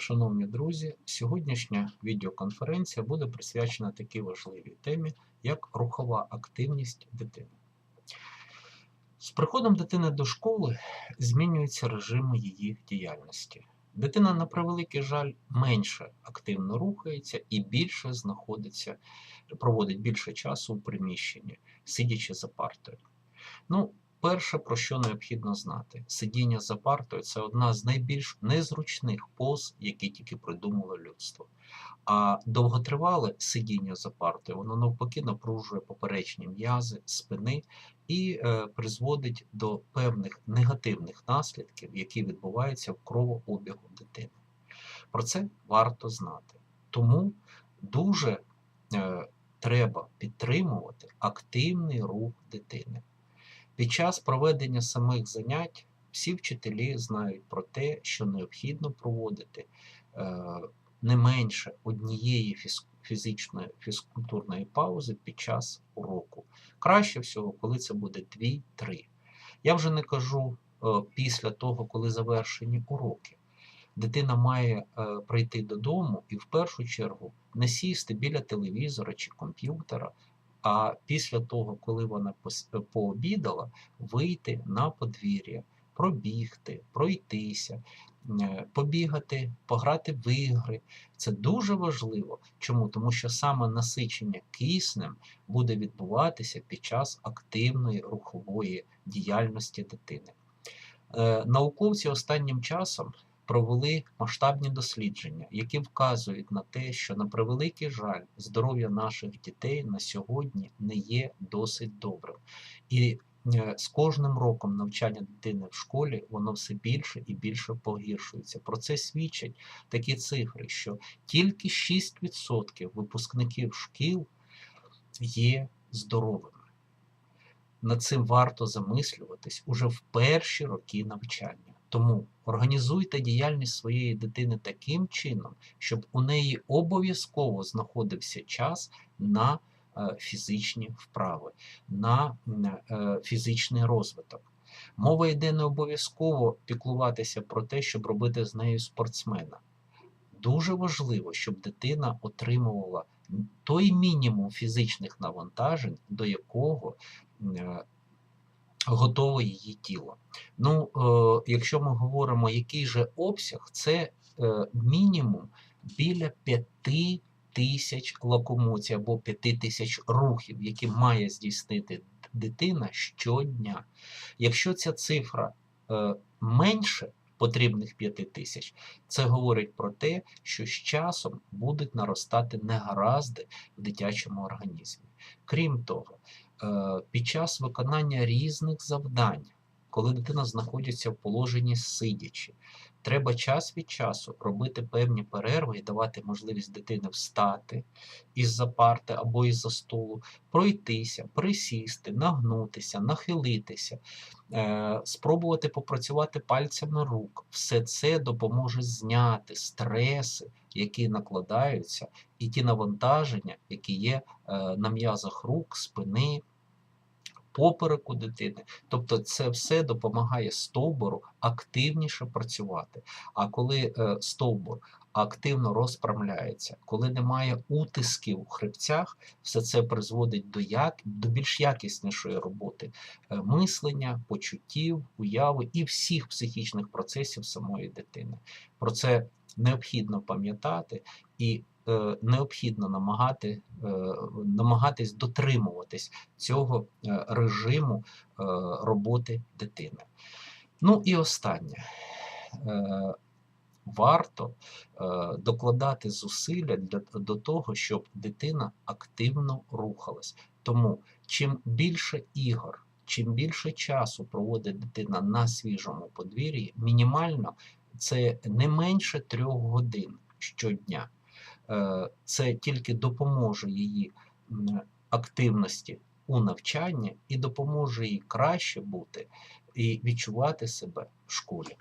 Шановні друзі, сьогоднішня відеоконференція буде присвячена такій важливій темі, як рухова активність дитини. З приходом дитини до школи змінюється режим її діяльності. Дитина, на превеликий жаль, менше активно рухається і більше знаходиться, проводить більше часу у приміщенні, сидячи за партою. Ну, Перше, про що необхідно знати, сидіння за партою це одна з найбільш незручних поз, які тільки придумало людство. А довготривале сидіння за партою, воно навпаки напружує поперечні м'язи, спини і е, призводить до певних негативних наслідків, які відбуваються в кровообігу дитини. Про це варто знати. Тому дуже е, треба підтримувати активний рух дитини. Під час проведення самих занять всі вчителі знають про те, що необхідно проводити е, не менше однієї фізичної фізкультурної паузи під час уроку. Краще всього, коли це буде 2-3. Я вже не кажу е, після того, коли завершені уроки. Дитина має е, прийти додому і в першу чергу не сісти біля телевізора чи комп'ютера, а після того, коли вона пообідала, вийти на подвір'я, пробігти, пройтися, е, побігати, пограти в ігри. Це дуже важливо. Чому? Тому що саме насичення киснем буде відбуватися під час активної рухової діяльності дитини. Е, науковці останнім часом провели масштабні дослідження, які вказують на те, що на превеликий жаль, здоров'я наших дітей на сьогодні не є досить добрим. І е, з кожним роком навчання дитини в школі воно все більше і більше погіршується. Про це свідчать такі цифри, що тільки 6% випускників шкіл є здоровими. Над цим варто замислюватись уже в перші роки навчання. Тому організуйте діяльність своєї дитини таким чином, щоб у неї обов'язково знаходився час на е, фізичні вправи, на е, фізичний розвиток. Мова йде не обов'язково піклуватися про те, щоб робити з нею спортсмена. Дуже важливо, щоб дитина отримувала той мінімум фізичних навантажень, до якого е, готове її тіло. Ну, е, Якщо ми говоримо, який же обсяг, це е, мінімум біля 5 тисяч локомоцій або 5 тисяч рухів, які має здійснити дитина щодня. Якщо ця цифра е, менше потрібних 5 тисяч, це говорить про те, що з часом будуть наростати негаразди в дитячому організмі. Крім того, під час виконання різних завдань, коли дитина знаходиться в положенні сидячи, треба час від часу робити певні перерви і давати можливість дитини встати із-за парти або із-за столу, пройтися, присісти, нагнутися, нахилитися, е, спробувати попрацювати пальцями рук. Все це допоможе зняти стреси, які накладаються, і ті навантаження, які є е, на м'язах рук, спини попереку дитини. Тобто це все допомагає стовбуру активніше працювати. А коли е, стовбур активно розпрямляється, коли немає утисків у хребцях, все це призводить до як, до більш якіснішої роботи е, мислення, почуттів, уяви і всіх психічних процесів самої дитини. Про це необхідно пам'ятати і необхідно намагати, е, намагатись дотримуватись цього е, режиму роботи дитини. Ну і останнє. Варто докладати зусилля для, до того, щоб дитина активно рухалась. Тому чим більше ігор, чим більше часу проводить дитина на свіжому подвір'ї, мінімально це не менше трьох годин щодня. Е, це тільки допоможе її активності у навчанні і допоможе їй краще бути і відчувати себе в школі.